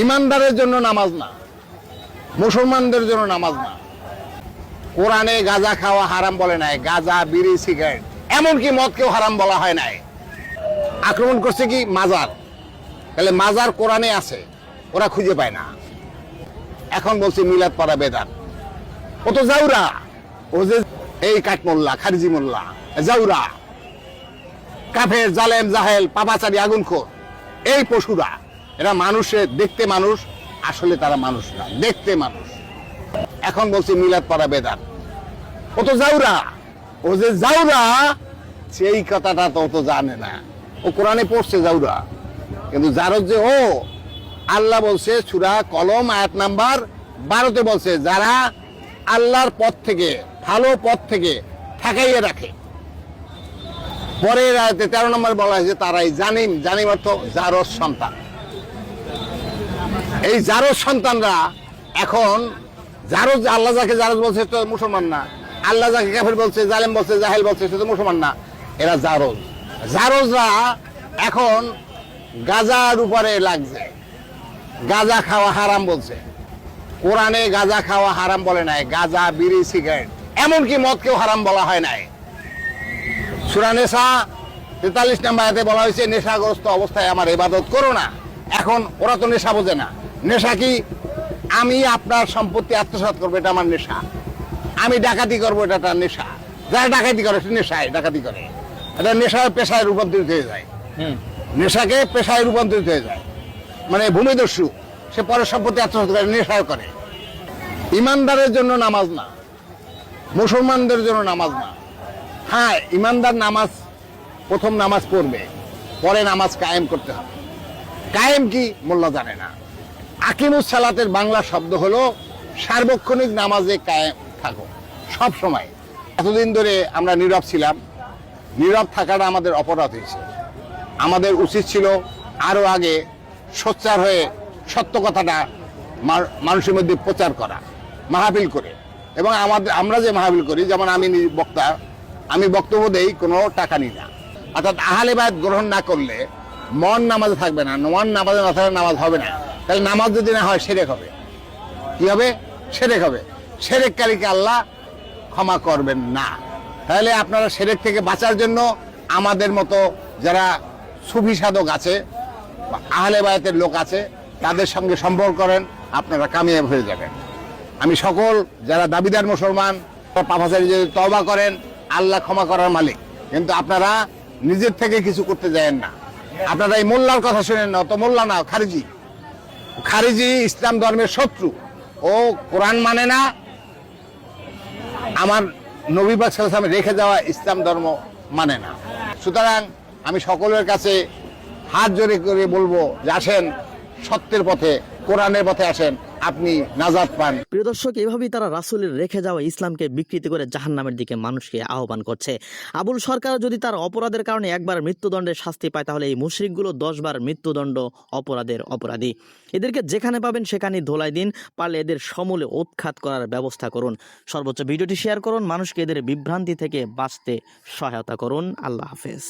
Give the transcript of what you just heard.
ইমানদারের জন্য নামাজ না, মুসলমানদের জন্য নামাজ না। কোরআনে গাঁজা খাওয়া হারাম বলে নাই, গাঁজা, বিড়ি, সিগারেট, এমনকি মদকেও হারাম বলা হয় নাই। আক্রমণ করছে কি মাজার? তাহলে মাজার কোরআনে আছে, ওরা খুঁজে পায় না। এখন বলছে মিলাদ পাড়া বেদাত। ও তো জাউরা। ও যে এই কাঠমোল্লা খারিজি মোল্লা, জাউরা। কাফের, জালেম, জাহেল, পাপাচারী আগুনখোর এই পশুরা। এরা মানুষের দেখতে মানুষ, আসলে তারা মানুষ না, দেখতে মানুষ। এখন বলছে মিলাদ পড়া বেদাত। ও তো জাউরা। ও যে জাউরা, সেই কথাটা তো তো জানে না। ও কোরআনে পড়ছে জাউরা। কিন্তু জারদ যে ও, আল্লাহ বলছে সুরা, কলম, আয়াত নাম্বার বারোতে বলছে, যারা আল্লাহর পথ থেকে, ভালো পথ থেকে ঠেকাইয়ে রাখে। পরের আয়াতে তেরো নম্বর বলা হয়েছে, তারাই জানিম। জানিম অর্থ জারস সন্তান। এই জারজ সন্তানরা এখন জারজ আল্লাহ যাকে জারজ বলছে সে তো মুসলমান না। আল্লাহ যাকে কাফের বলছে, জালেম বলছে, জাহেল বলছে, সে তো মুসলমান না। এরা জারজ জারজরা এখন গাজার উপরে লাগছে। গাজা খাওয়া হারাম বলছে। কোরআনে গাজা খাওয়া হারাম বলে নাই। গাজা, বিড়ি, সিগারেট। এমনকি মদকেও হারাম বলা হয় নাই। সুরা নেশা তেতাল্লিশ নাম্বার বলা হয়েছে, নেশাগ্রস্ত অবস্থায় আমার ইবাদত করো না। এখন ওরা তো নেশা বোঝে না। নেশা কি? আমি আপনার সম্পত্তি আত্মসাৎ করব এটা আমার নেশা। আমি ডাকাতি করব এটা তার নেশা। যারা ডাকাতি করে সে নেশায় ডাকাতি করে। এটা নেশার পেশায় রূপান্তরিত হয়ে যায়। নেশাকে পেশায় রূপান্তরিত হয়ে যায়। মানে ভূমিদস্যু সে পরের সম্পত্তি আত্মসাৎ করে নেশায় করে। ইমানদারের জন্য নামাজ না। মুসলমানদের জন্য নামাজ না। হ্যাঁ ইমানদার নামাজ প্রথম নামাজ পড়বে পরে নামাজ কায়েম করতে হবে। কায়েম কি? মোল্লা জানে না। আকিমুস সালাতের বাংলা শব্দ হলো সার্বক্ষণিক নামাজে কায়েম থাকো, সব সময়। এতদিন ধরে আমরা নীরব ছিলাম। নীরব থাকাটা আমাদের অপরাধ হয়েছে। আমাদের উচিত ছিল আরও আগে সোচ্চার হয়ে সত্য কথাটা মানুষের মধ্যে প্রচার করা মাহাবিল করে। এবং আমাদের আমরা যে মাহাবিল করি, যেমন আমি বক্তা, আমি বক্তব্য দেই, কোনো টাকা নিই না। অর্থাৎ আহলে বায়াত গ্রহণ না করলে মন নামাজে থাকবে না। মন নামাজে না থাকলে নামাজ হবে না। তাহলে নামাজ যদি না হয় সেরেক হবে। কি হবে? সেরেক হবে। সেরেককারীকে আল্লাহ ক্ষমা করবেন না। তাহলে আপনারা সেরেক থেকে বাঁচার জন্য আমাদের মতো যারা সুফি সাধক আছে আহলে বায়াতের লোক আছে, তাদের সঙ্গে সম্পর্ক করেন, আপনারা কামিয়াব হয়ে যাবেন। আমি সকল যারা দাবিদার মুসলমান পাপাচারী যদি তবা করেন, আল্লাহ ক্ষমা করার মালিক। কিন্তু আপনারা নিজের থেকে কিছু করতে যায়েন না। আপনারা এই মোল্লার কথা শুনেন না তো মোল্লা না, খারিজি। খারিজি ইসলাম ধর্মের শত্রু। ও কোরআন মানে না, আমার নবী পাক সাল্লাল্লাহু আলাইহি ওয়াসাল্লাম রেখে যাওয়া ইসলাম ধর্ম মানে না। সুতরাং আমি সকলের কাছে হাত জোরে করে বলব যে আসেন সত্যের পথে কোরআনের পথে আসেন, আপনি নাজাত পান। প্রিয় দর্শক, এভাবেই তারা রাসুলের রেখে যাওয়া ইসলামকে বিকৃতি করে জাহান্নামের দিকে মানুষকে আহ্বান করছে। আবুল সরকার যদি তার অপরাধের কারণে একবার মৃত্যুদণ্ডের শাস্তি পায়, তাহলে এই মুশরিকগুলো দশবার মৃত্যুদণ্ড অপরাধের অপরাধী। এদেরকে যেখানে পাবেন সেখানে ধোলাই দিন, পারলে এদের সমূলে উৎখাত করার ব্যবস্থা করুন। সর্বোচ্চ ভিডিওটি শেয়ার করুন, মানুষকে এদের বিভ্রান্তি থেকে বাঁচতে সহায়তা করুন। আল্লাহ হাফেজ।